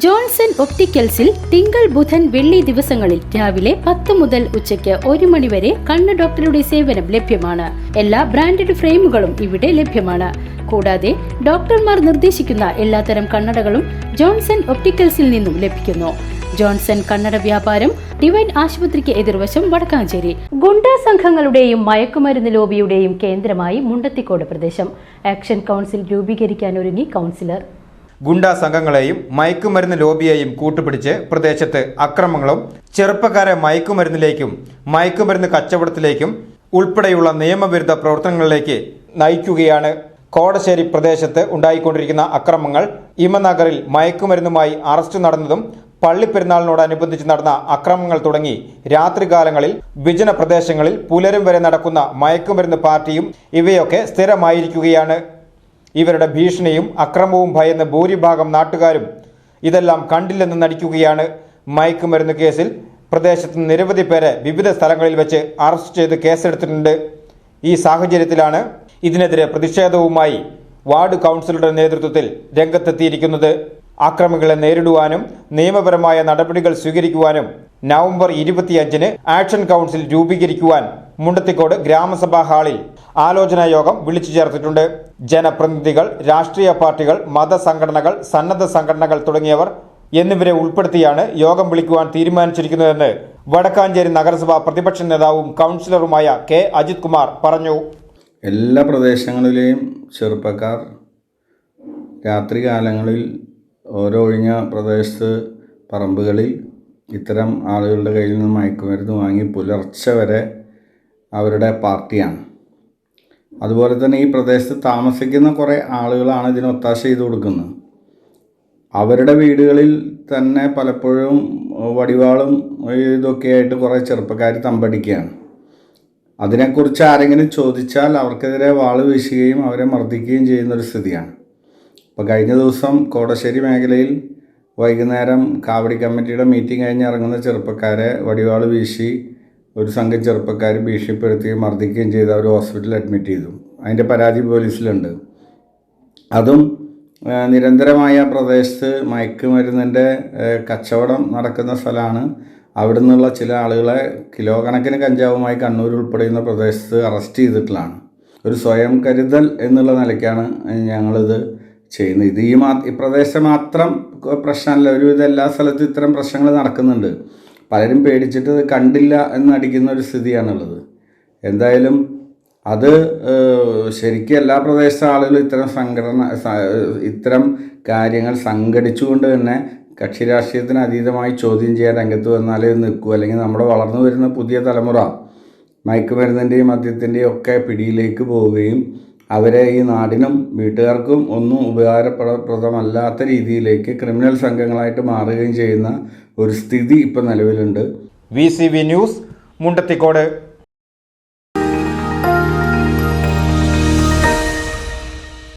Johnson ഒപ്റ്റിക്കൽസിൽ തിങ്കൾ ബുധൻ വെള്ളി ദിവസങ്ങളിൽ രാവിലെ പത്ത് മുതൽ ഉച്ചയ്ക്ക് ഒരു മണി വരെ കണ്ണ് ഡോക്ടറുടെ സേവനം ലഭ്യമാണ്. എല്ലാ ബ്രാൻഡഡ് ഫ്രെയിമുകളും ഇവിടെ ലഭ്യമാണ്. കൂടാതെ ഡോക്ടർമാർ നിർദ്ദേശിക്കുന്ന എല്ലാത്തരം കണ്ണടകളും ജോൺസൺ ഒപ്റ്റിക്കൽസിൽ നിന്നും ലഭിക്കുന്നു. ജോൺസൺ കണ്ണട വ്യാപാരം ഡിവൈൻ ആശുപത്രിക്ക് എതിർവശം വടക്കാഞ്ചേരി. ഗുണ്ടാ സംഘങ്ങളുടെയും മയക്കുമരുന്ന് ലോബിയുടെയും കേന്ദ്രമായി മുണ്ടത്തിക്കോട് പ്രദേശം. ആക്ഷൻ കൗൺസിൽ രൂപീകരിക്കാനൊരുങ്ങി കൗൺസിലർ. ഗുണ്ടാ സംഘങ്ങളെയും മയക്കുമരുന്ന് ലോബിയെയും കൂട്ടുപിടിച്ച് പ്രദേശത്ത് അക്രമങ്ങളും ചെറുപ്പക്കാരെ മയക്കുമരുന്നിലേക്കും മയക്കുമരുന്ന് കച്ചവടത്തിലേക്കും ഉൾപ്പെടെയുള്ള നിയമവിരുദ്ധ പ്രവർത്തനങ്ങളിലേക്ക് നയിക്കുകയാണ്. കോടശ്ശേരി പ്രദേശത്ത് ഉണ്ടായിക്കൊണ്ടിരിക്കുന്ന അക്രമങ്ങൾ ഇമനഗറിൽ മയക്കുമരുന്നുമായി അറസ്റ്റ് നടന്നതും പള്ളിപ്പെരുന്നാളിനോടനുബന്ധിച്ച് നടന്ന അക്രമങ്ങൾ തുടങ്ങി. രാത്രികാലങ്ങളിൽ വിജന പ്രദേശങ്ങളിൽ പുലരും വരെ നടക്കുന്ന മയക്കുമരുന്ന് പാർട്ടിയും ഇവയൊക്കെ സ്ഥിരമായിരിക്കുകയാണ്. ഇവരുടെ ഭീഷണിയും അക്രമവും ഭയന്ന് ഭൂരിഭാഗം നാട്ടുകാരും ഇതെല്ലാം കണ്ടില്ലെന്ന് നടിക്കുകയാണ് മയക്കുമരുന്ന് കേസിൽ. പ്രദേശത്ത് നിരവധി പേരെ വിവിധ സ്ഥലങ്ങളിൽ വെച്ച് അറസ്റ്റ് ചെയ്ത് കേസെടുത്തിട്ടുണ്ട്. ഈ സാഹചര്യത്തിലാണ് ഇതിനെതിരെ പ്രതിഷേധവുമായി വാർഡ് കൗൺസിലറുടെ നേതൃത്വത്തിൽ രംഗത്തെത്തിയിരിക്കുന്നത്. അക്രമികളെ നേരിടുവാനും നിയമപരമായ നടപടികൾ സ്വീകരിക്കുവാനും നവംബർ ഇരുപത്തിയഞ്ചിന് ആക്ഷൻ കൗൺസിൽ രൂപീകരിക്കുവാൻ മുണ്ടത്തിക്കോട് ഗ്രാമസഭാ ഹാളിൽ ആലോചനാ യോഗം വിളിച്ചു ചേർത്തിട്ടുണ്ട്. ജനപ്രതിനിധികൾ രാഷ്ട്രീയ പാർട്ടികൾ മതസംഘടനകൾ സന്നദ്ധ സംഘടനകൾ തുടങ്ങിയവർ എന്നിവരെ ഉൾപ്പെടുത്തിയാണ് യോഗം വിളിക്കുവാൻ തീരുമാനിച്ചിരിക്കുന്നതെന്ന് വടക്കാഞ്ചേരി നഗരസഭാ പ്രതിപക്ഷ നേതാവും കൗൺസിലറുമായ കെ. അജിത് കുമാർ പറഞ്ഞു. എല്ലാ പ്രദേശങ്ങളിലെയും ചെറുപ്പക്കാർ രാത്രികാലങ്ങളിൽ ഓരോ ഒഴിഞ്ഞ പ്രദേശത്ത് പറമ്പുകളിൽ ഇത്തരം ആളുകളുടെ കയ്യിൽ നിന്ന് മയക്കുമരുന്ന് വാങ്ങി പുലർച്ചെ വരെ അവരുടെ പാർട്ടിയാണ്. അതുപോലെ തന്നെ ഈ പ്രദേശത്ത് താമസിക്കുന്ന കുറേ ആളുകളാണ് ഇതിന് ഒത്താശ ചെയ്ത് കൊടുക്കുന്നത്. അവരുടെ വീടുകളിൽ തന്നെ പലപ്പോഴും വടിവാളും ഇതൊക്കെയായിട്ട് കുറേ ചെറുപ്പക്കാർ തമ്പടിക്കുകയാണ്. അതിനെക്കുറിച്ച് ആരെങ്കിലും ചോദിച്ചാൽ അവർക്കെതിരെ വാൾ വീശുകയും അവരെ മർദ്ദിക്കുകയും ചെയ്യുന്നൊരു സ്ഥിതിയാണ്. അപ്പോൾ കഴിഞ്ഞ ദിവസം കോടശ്ശേരി മേഖലയിൽ വൈകുന്നേരം കാവടി കമ്മിറ്റിയുടെ മീറ്റിംഗ് കഴിഞ്ഞ് ഇറങ്ങുന്ന ചെറുപ്പക്കാരെ വടിവാൾ വീശി ഒരു സംഘം ചെറുപ്പക്കാർ ഭീഷണിപ്പെടുത്തുകയും മർദ്ദിക്കുകയും ചെയ്ത് അവർ ഹോസ്പിറ്റലിൽ അഡ്മിറ്റ് ചെയ്തു. അതിന്റെ പരാതി പോലീസിലുണ്ട്. അതും നിരന്തരമായ പ്രദേശത്ത് മയക്കുമരുന്നിന്റെ കച്ചവടം നടക്കുന്ന സ്ഥലമാണ്. അവിടെ നിന്നുള്ള ചില ആളുകളെ കിലോ കണക്കിന് കഞ്ചാവുമായി കണ്ണൂർ ഉൾപ്പെടെയുള്ള പ്രദേശത്ത് അറസ്റ്റ് ചെയ്തിട്ടുള്ളതാണ്. ഒരു സ്വയം കരുതൽ എന്നുള്ള നിലയ്ക്കാണ് ഞങ്ങളിത് ചെയ്യുന്നത്. ഇത് ഈ മാ ഈ പ്രദേശം മാത്രം പ്രശ്നമല്ല. ഒരുവിധം എല്ലാ സ്ഥലത്തും ഇത്തരം പ്രശ്നങ്ങൾ നടക്കുന്നുണ്ട്. പലരും പേടിച്ചിട്ട് കണ്ടില്ല എന്നടിക്കുന്ന ഒരു സ്ഥിതിയാണുള്ളത്. എന്തായാലും അത് ശരിക്കും എല്ലാ പ്രദേശത്തെ ആളുകളും ഇത്തരം സംഘടന ഇത്തരം കാര്യങ്ങൾ സംഘടിച്ചുകൊണ്ട് തന്നെ കക്ഷി രാഷ്ട്രീയത്തിന് അതീതമായി ചോദ്യം ചെയ്യാൻ രംഗത്ത് വന്നാലേ നിൽക്കൂ. അല്ലെങ്കിൽ നമ്മുടെ വളർന്നു വരുന്ന പുതിയ തലമുറ മയക്കുമരുന്നിന്റെയും മദ്യത്തിന്റെയും ഒക്കെ പിടിയിലേക്ക് പോവുകയും അവരെ ഈ നാടിനും വീട്ടുകാർക്കും ഒന്നും ഉപകാരപ്രദമല്ലാത്ത രീതിയിലേക്ക് ക്രിമിനൽ സംഘങ്ങളായിട്ട് മാറുകയും ചെയ്യുന്ന ഒരു സ്ഥിതി ഇപ്പം നിലവിലുണ്ട്. V news Mundathikode.